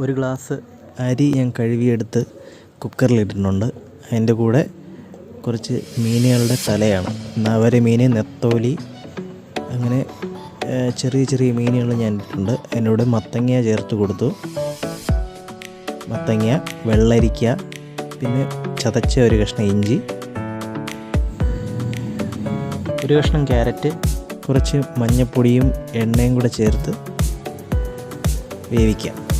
ഒരു ഗ്ലാസ് അരി ഞാൻ കഴുകിയെടുത്ത് കുക്കറിലിട്ടിട്ടുണ്ട് അതിന്റെ കൂടെ കുറച്ച് മീനുകളുടെ തലയാണ്. നവര മീൻ നെത്തോലി അങ്ങനെ ചെറിയ ചെറിയ മീനുകൾ ഞാൻ ഇട്ടിട്ടുണ്ട്. അതിനോട് മത്തങ്ങ ചേർത്ത് കൊടുത്തു. മത്തങ്ങ വെള്ളരിക്ക പിന്നെ ചതച്ച ഒരു കഷ്ണം ഇഞ്ചി. ഒരു കഷ്ണം ക്യാരറ്റ് കുറച്ച് മഞ്ഞൾപ്പൊടിയും എണ്ണയും കൂടെ ചേർത്ത് വേവിക്കാം.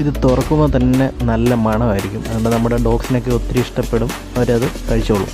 ഇത് തുറക്കുമ്പോൾ തന്നെ നല്ല മണമായിരിക്കും. അതുകൊണ്ട് നമ്മുടെ ഡോഗ്സിനൊക്കെ ഒത്തിരി ഇഷ്ടപ്പെടും. അവരത് കഴിച്ചോളും.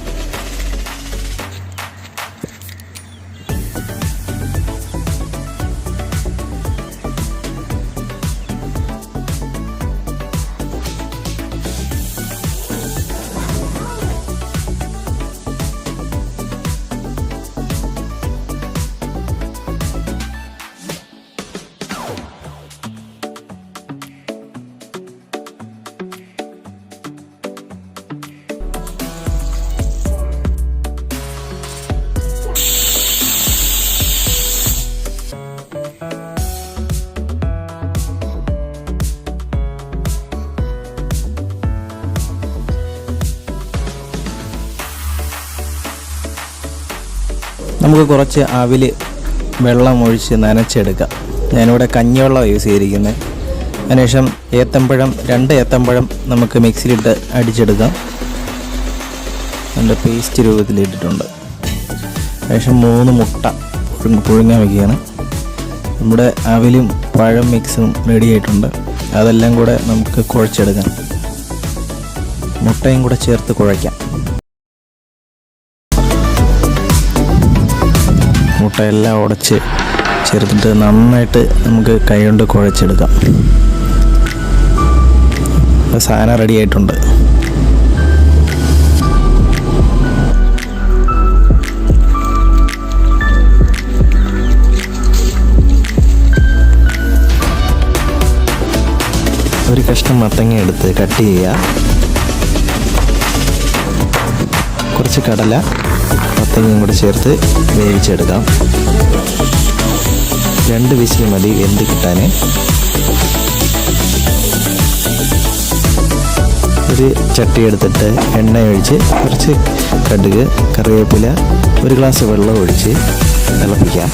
നമുക്ക് കുറച്ച് അവിൽ വെള്ളം ഒഴിച്ച് നനച്ചെടുക്കാം. ഞാനിവിടെ കഞ്ഞിവെള്ളം യൂസ് ചെയ്തിരിക്കുന്നത് അതിനുശേഷം ഏത്തമ്പഴം രണ്ട് ഏത്തമ്പഴം നമുക്ക് മിക്സിയിലിട്ട് അടിച്ചെടുക്കാം. അതിന്റെ പേസ്റ്റ് രൂപത്തിലിട്ടിട്ടുണ്ട്. അതിനുശേഷം മൂന്ന് മുട്ട പുഴുങ്ങ പുഴുങ്ങാൻ വയ്ക്കുകയാണ് നമ്മുടെ അവിലും പഴം മിക്സും റെഡി ആയിട്ടുണ്ട്. അതെല്ലാം കൂടെ നമുക്ക് കുഴച്ചെടുക്കാം. മുട്ടയും കൂടെ ചേർത്ത് കുഴയ്ക്കാം. മുട്ടയെല്ലാം ഉടച്ച് ചേർത്തിട്ട് നന്നായിട്ട് നമുക്ക് കൈകൊണ്ട് കുഴച്ചെടുക്കാം. സാധനം റെഡി ആയിട്ടുണ്ട്. ഒരു കഷ്ണം മത്തങ്ങ എടുത്ത് കട്ട് ചെയ്യുക. കുറച്ച് കടല. മത്തങ്ങയും കൂടെ ചേർത്ത് വേവിച്ചെടുക്കാം. രണ്ട് വിസിൽ മതി വെന്ത് കിട്ടാൻ ഒരു ചട്ടി എടുത്തിട്ട് എണ്ണ ഒഴിച്ച് കുറച്ച് കടുക് കറിവേപ്പില ഒരു ഗ്ലാസ് വെള്ളം ഒഴിച്ച് തിളപ്പിക്കാം.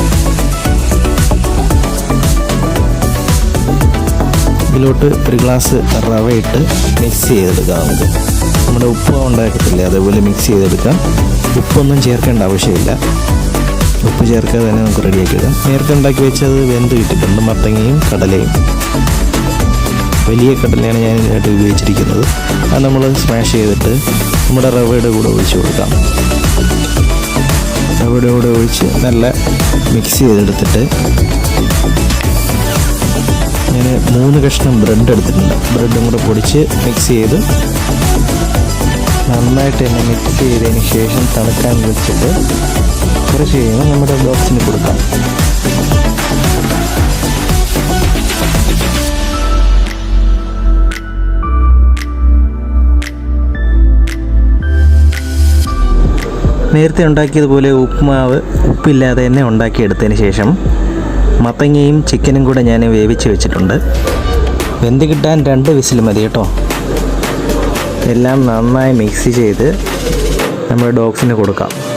ഇതിലോട്ട് ഒരു ഗ്ലാസ് റവ ഇട്ട് മിക്സ് ചെയ്തെടുക്കാം നമുക്ക്. നമ്മുടെ ഉപ്പ് ഉണ്ടാക്കത്തില്ലേ? അതേപോലെ മിക്സ് ചെയ്തെടുക്കാം. ഉപ്പൊന്നും ചേർക്കേണ്ട ആവശ്യമില്ല. ഉപ്പ് ചേർക്കാതെ തന്നെ നമുക്ക് റെഡിയാക്കി ഇടാം നേരത്തെ ഉണ്ടാക്കി വെച്ചത് വെന്ത് കിട്ടിയിട്ടുണ്ട്. മത്തങ്ങയും കടലയും. വലിയ കടലയാണ് ഞാൻ ഇതിനായിട്ട് ഉപയോഗിച്ചിരിക്കുന്നത്. അത് നമ്മൾ സ്മാഷ് ചെയ്തിട്ട് നമ്മുടെ റവയുടെ കൂടെ ഒഴിച്ചു കൊടുക്കാം. റവയുടെ കൂടെ ഒഴിച്ച് നല്ല മിക്സ് ചെയ്തെടുത്തിട്ട് മൂന്ന് കഷ്ണം ബ്രെഡ് എടുത്തിട്ടുണ്ട്. ബ്രെഡും കൂടെ പൊടിച്ച് മിക്സ് ചെയ്ത് നന്നായിട്ട് തന്നെ മിക്സ് ചെയ്തതിന് ശേഷം തണുക്കാൻ വെച്ചിട്ട് കുറച്ച് കഴിയുമ്പോൾ നമ്മുടെ ബോക്സിന് കൊടുക്കാം. നേരത്തെ ഉണ്ടാക്കിയതുപോലെ ഉപ്പുമാവ് ഉപ്പില്ലാതെ തന്നെ ഉണ്ടാക്കിയെടുത്തതിന് ശേഷം മത്തങ്ങയും ചിക്കനും കൂടെ ഞാൻ വേവിച്ച് വെച്ചിട്ടുണ്ട്. വെന്ത് കിട്ടാൻ രണ്ട് വിസിൽ മതി കേട്ടോ. എല്ലാം നന്നായി മിക്സ് ചെയ്ത് നമ്മുടെ ഡോഗ്സിന് കൊടുക്കാം.